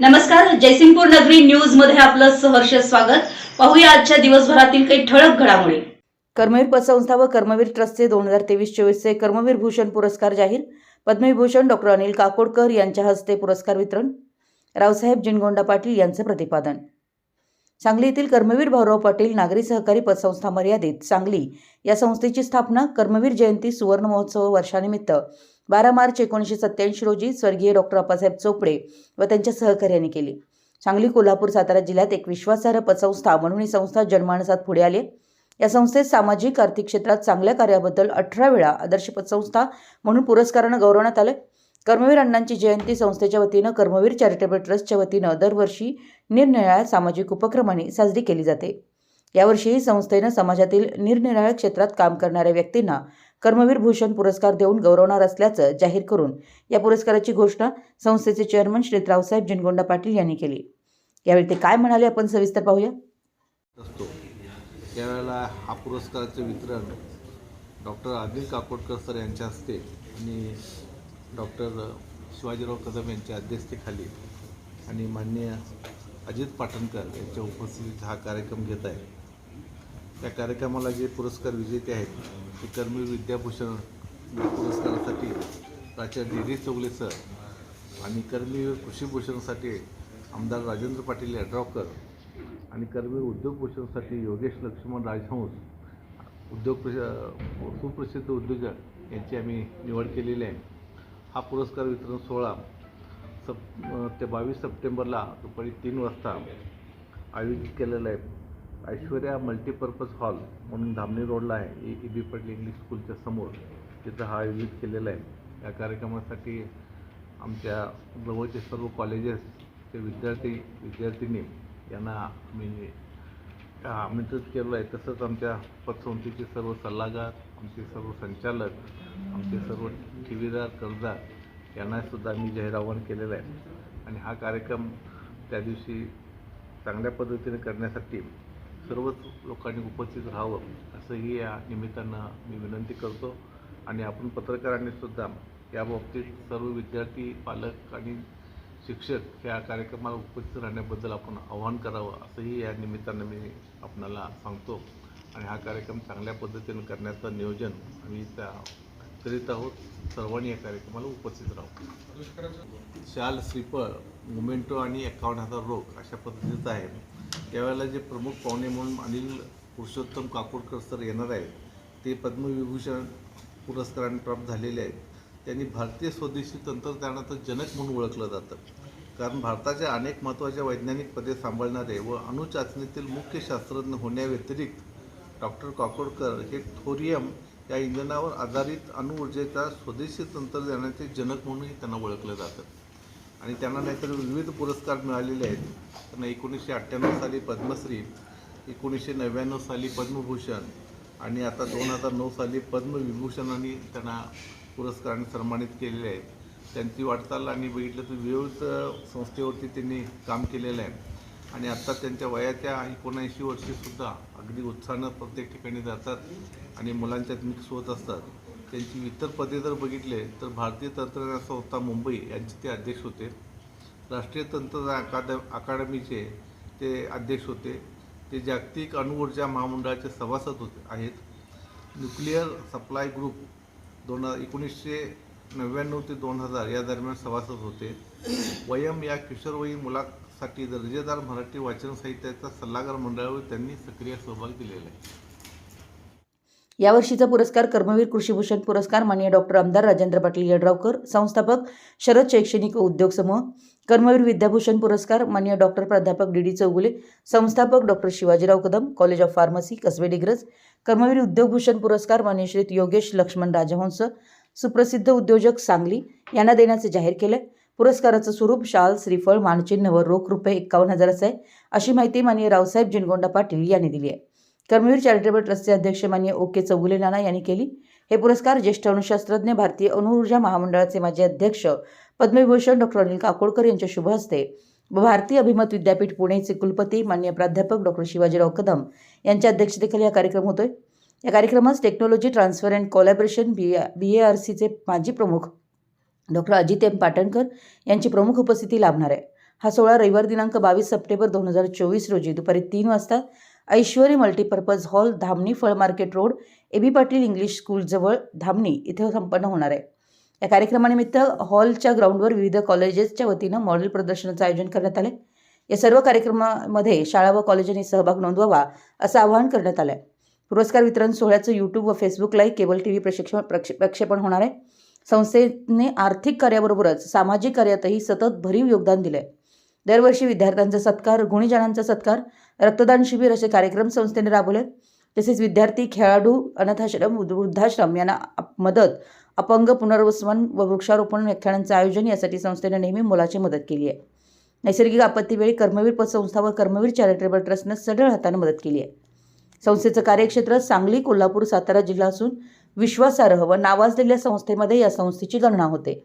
नमस्कार जयसिंगपूर नगरी न्यूजमध्ये आपलं सहर्ष स्वागत. पाहूया आजच्या दिवसभरातील काही ठळक घडामोडी. कर्मवीर पतसंस्था व कर्मवीर ट्रस्टचे दोन हजार तेवीस चोवीसचे कर्मवीर भूषण पुरस्कार जाहीर. पद्मविभूषण डॉक्टर अनिल काकोडकर यांच्या हस्ते पुरस्कार वितरण. रावसाहेब जिनगोंडा पाटील यांचं प्रतिपादन. सांगली येथील कर्मवीर भाऊराव पाटील नागरी सहकारी पतसंस्था मर्यादित सांगली या संस्थेची स्थापना कर्मवीर जयंती सुवर्ण महोत्सव वर्षानिमित्त बारा मार्च एकोणीसशे सत्त्याऐंशी रोजी स्वर्गीय डॉक्टर अप्पासाहेब चोपडे व त्यांच्या सहकार्याने केली. सांगली कोल्हापूर सातारा जिल्ह्यात एक विश्वासार्ह पतसंस्था म्हणून ही संस्था जनमानसात पुढे आले या संस्थेत सामाजिक आर्थिक क्षेत्रात चांगल्या कार्याबद्दल अठरा वेळा आदर्श पतसंस्था म्हणून पुरस्कारानं गौरवण्यात आलं कर्मवीर अण्णांची जयंती संस्थेच्या वतीनं कर्मवीर चॅरिटेबल ट्रस्टच्या वतीनं दरवर्षी निरनिराळ्या सामाजिक उपक्रमांनी साजरी केली जाते. यावर्षीही संस्थेनं समाजातील निरनिराळ्या क्षेत्रात काम करणाऱ्या व्यक्तींना कर्मवीर भूषण पुरस्कार देऊन गौरवणार असल्याचं जाहीर करून या पुरस्काराची घोषणा संस्थेचे चेअरमन श्री रावसाहेब जिनगोंडा पाटील यांनी केली. यावेळी ते काय म्हणाले आपण सविस्तर पाहूया. असतो. त्यावेळेला हा पुरस्काराचे वितरण डॉक्टर अनिल काकोडकर सर यांच्या हस्ते आणि डॉक्टर शिवाजीराव कदम यांच्या अध्यक्षतेखाली आणि माननीय अजित पाटणकर यांच्या उपस्थितीत हा कार्यक्रम घेत आहे. त्या कार्यक्रमाला जे पुरस्कार विजेते आहेत ते कर्मवीर विद्याभूषण पुरस्कारासाठी प्राचार्य डी डी चौगले सर आणि कर्मवीर कृषीभूषणसाठी आमदार राजेंद्र पाटील यड्रावकर आणि कर्मवीर उद्योगभूषणसाठी योगेश लक्ष्मण राजहंस उद्योग प्रश- सुप्रसिद्ध उद्योजक यांची आम्ही निवड केलेली आहे. हा पुरस्कार वितरण सोहळा सप ते बावीस सप्टेंबरला दुपारी तीन वाजता आयोजित केलेला आहे. ऐश्वर्या मल्टीपर्पज हॉल म्हणून धामणी रोडला आहे. ई बी पटेल इंग्लिश स्कूलच्या समोर तिथं हा आयोजित केलेला आहे. या कार्यक्रमासाठी आमच्या जवळचे सर्व कॉलेजेसचे विद्यार्थी विद्यार्थिनी यांना आम्ही आमंत्रित केलं आहे. तसंच आमच्या पतसंस्थेचे सर्व सल्लागार आमचे सर्व संचालक आमचे सर्व ठेवीदार कर्जदार यांनासुद्धा आम्ही मी जाहीर आवाहन केलेलं आहे. आणि हा कार्यक्रम त्या दिवशी चांगल्या पद्धतीने करण्यासाठी सर्वच लोकांनी उपस्थित राहावं असंही या निमित्तानं मी विनंती करतो. आणि आपण पत्रकारांनी सुद्धा या बाबतीत सर्व विद्यार्थी पालक आणि शिक्षक या कार्यक्रमाला उपस्थित राहण्याबद्दल आपण आवाहन करावं असंही या निमित्तानं मी आपणाला सांगतो. आणि हा कार्यक्रम चांगल्या पद्धतीनं करण्याचं नियोजन आम्ही त्या करीत आहोत. सर्वांनी या कार्यक्रमाला उपस्थित राहू शाल श्रीफळ मोमेंटो आणि एकावन्न हजार रोख अशा पद्धतीचं आहे. त्यावेळेला जे प्रमुख पाहुणे म्हणून अनिल पुरुषोत्तम काकोडकर सर येणार आहेत ते पद्मविभूषण पुरस्काराने प्राप्त झालेले आहेत. त्यांनी भारतीय स्वदेशी तंत्रज्ञानाचं जनक म्हणून ओळखलं जातं. कारण भारताच्या अनेक महत्त्वाच्या वैज्ञानिक पदे सांभाळणारे व अणुचाचणीतील मुख्य शास्त्रज्ञ होण्याव्यतिरिक्त डॉक्टर काकोडकर हे थोरियम या इंधनावर आधारित अणुऊर्जेच्या स्वदेशी तंत्रज्ञानाचे जनक म्हणूनही त्यांना ओळखलं जातं. आणि त्यांना नाहीतर विविध पुरस्कार मिळालेले आहेत. त्यांना एकोणीसशे अठ्ठ्याण्णव साली पद्मश्री एकोणीसशे नव्याण्णव साली पद्मभूषण आणि आता दोन हजार नऊ साली पद्मविभूषणाने त्यांना पुरस्काराने सन्मानित केलेले आहेत. त्यांची वाटचाल आणि बघितलं तर विविध संस्थेवरती त्यांनी काम केलेलं आहे. आणि आत्ता त्यांच्या वयाच्या एकोणऐंशी वर्षीसुद्धा अगदी उत्साहानं प्रत्येक ठिकाणी जातात आणि मुलांच्यात मिक्स होत असतात. त्यांची इतर पदे जर बघितले तर भारतीय तंत्रज्ञान संस्था मुंबई यांचे ते अध्यक्ष होते. राष्ट्रीय तंत्रज्ञान अकाद अकादमीचे ते अध्यक्ष होते. ते जागतिक अणुऊर्जा महामंडळाचे सभासद होते आहेत. न्यूक्लिअर सप्लाय ग्रुप दोन हजार एकोणीसशे नव्याण्णव ते दोन हजार या दरम्यान सभासद होते. वयम या किशोरवयीन मुलासाठी दर्जेदार मराठी वाचन साहित्याचा सल्लागार मंडळावर त्यांनी सक्रिय सहभाग दिलेला आहे. यावर्षीचा पुरस्कार कर्मवीर कृषीभूषण पुरस्कार माननीय डॉक्टर आमदार राजेंद्र पाटील यड्रावकर संस्थापक शरद शैक्षणिक उद्योग समूह कर्मवीर विद्याभूषण पुरस्कार माननीय डॉक्टर प्राध्यापक डी डी चौगुले संस्थापक doctor Shivajirao Kadam college of pharmacy Kasbe Digraj Karmaveer Udyogbhushan पुरस्कार माननीय श्री योगेश लक्ष्मण राजहंस सुप्रसिद्ध उद्योजक सांगली यांना देण्याचे जाहीर केले. पुरस्काराचं स्वरूप शाल श्रीफळ मानचिन्ह व रोख रुपये एक्कावन्न हजाराचं आहे. अशी माहिती माननीय रावसाहेब जिनगोंडा पाटील यांनी दिली आहे. कर्मवीर चॅरिटेबल ट्रस्टचे अध्यक्ष मान्य ओके चौगुले नाना यांनी केली. हे पुरस्कार ज्येष्ठ अणुशास्त्रज्ञ भारतीय अणुऊर्जा महामंडळाचे माजी अध्यक्ष पद्मविभूषण डॉक्टर अनिल काकोडकर यांच्या शुभ हस्ते व भारतीय अभिमत विद्यापीठ पुणेचे कुलपती मान्य प्राध्यापक डॉक्टर शिवाजीराव कदम यांच्या अध्यक्षतेखाली हा कार्यक्रम होतोय. या कार्यक्रमास technology transfer and collaboration B B A R सीचे माजी प्रमुख डॉक्टर अजित एम पाटणकर यांची प्रमुख उपस्थिती लाभणार आहे. हा सोहळा रविवार दिनांक बावीस सप्टेंबर दोन हजार चोवीस रोजी दुपारी तीन वाजता ऐश्वरी मल्टीपर्पज हॉल धामणी फळ market road A B Patil English स्कूलजवळ Dhamani इथे संपन्न होणार आहे. या कार्यक्रमानिमित्त हॉलच्या ग्राउंडवर विविध कॉलेजेसच्या वतीनं मॉडेल प्रदर्शनाचं आयोजन करण्यात आलं या सर्व कार्यक्रमामध्ये शाळा व कॉलेजांनी सहभाग नोंदवावा असं आवाहन करण्यात आलं आहे पुरस्कार वितरण सोहळ्याचं यूट्यूब व Facebook live cable T V प्रशिक्षण प्रक्षेपण होणार आहे. संस्थेने आर्थिक कार्याबरोबरच सामाजिक कार्यातही सतत भरीव योगदान दिलं आहे दरवर्षी विद्यार्थ्यांचा सत्कार गुणीजनांचा सत्कार रक्तदान शिबिर असे कार्यक्रम संस्थेने राबवले. तसेच विद्यार्थी खेळाडू अनाथाश्रम वृद्धाश्रम यांना मदत अपंग पुनर्वसन व वृक्षारोपण व्याख्यानांचं आयोजन यासाठी संस्थेने नेहमी मोलाची मदत केली आहे. नैसर्गिक आपत्तीवेळी कर्मवीर पतसंस्था व कर्मवीर चॅरिटेबल ट्रस्टनं सढळ हाताने मदत केली आहे. संस्थेचं कार्यक्षेत्र सांगली कोल्हापूर सातारा जिल्हा असून विश्वासार्ह व नावाजलेल्या संस्थेमध्ये या संस्थेची गणना होते.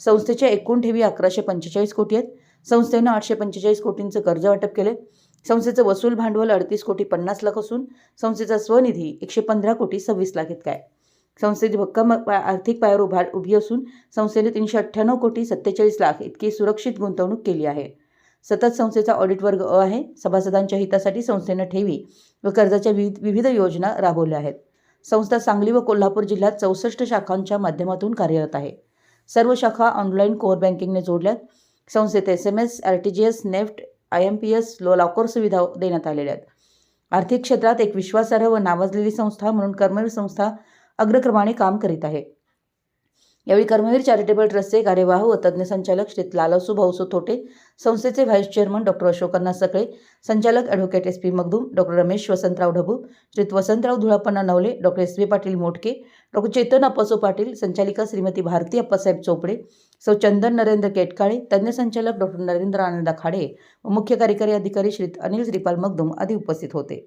संस्थेच्या एकूण ठेवी अकराशे पंचेचाळीस कोटी आहेत. संस्थेनं आठशे पंचेचाळीस कोटींचं कर्ज वाटप केले संस्थेचं वसूल भांडवल अडतीस कोटी पन्नास लाख असून संस्थेचा स्वनिधी एकशे पंधरा कोटी सव्वीस लाख इतका आहे. संस्थेची भक्कम आर्थिक पायावर उभा उभी असून संस्थेने तीनशे अठ्ठ्याण्णव कोटी सत्तेचाळीस लाख इतकी सुरक्षित गुंतवणूक केली आहे. सतत संस्थेचा ऑडिट वर्ग अ आहे. सभासदांच्या हितासाठी संस्थेनं ठेवी व कर्जाच्या विविध विविध योजना राबवल्या आहेत. संस्था सांगली व कोल्हापूर जिल्ह्यात चौसष्ट शाखांच्या माध्यमातून कार्यरत आहे. सर्व शाखा ऑनलाईन कोअर बँकिंगने जोडल्यात. संस्थेत S M S R T G S NEFT I M P S low locker सुविधा देण्यात आलेल्या आहेत. आर्थिक क्षेत्रात एक विश्वासार्ह व नावाजलेली संस्था म्हणून कर्मवीर संस्था अग्रक्रमाने काम करीत आहे. यावेळी कर्मवीर चॅरिटेबल ट्रस्टचे कार्यवाह व तज्ज्ञ संचालक श्री लालासू भाऊसू थोटे संस्थेचे vice chairman doctor Ashokanna Sakale संचालक advocate S P Magdum doctor Ramesh Vasantrao Dhabu Shri Vasantrao Dhulapanna Navale doctor S B Patil Motke doctor Chetan Appaso Patil संचालिका श्रीमती भारती अप्पासाहेब चोपडे सौ चंदन नरेंद्र केटकाळे तज्ज्ञ संचालक डॉक्टर नरेंद्र आनंद खाडे व मुख्य कार्यकारी अधिकारी श्री अनिल श्रीपाल मगदूम आदी उपस्थित होते.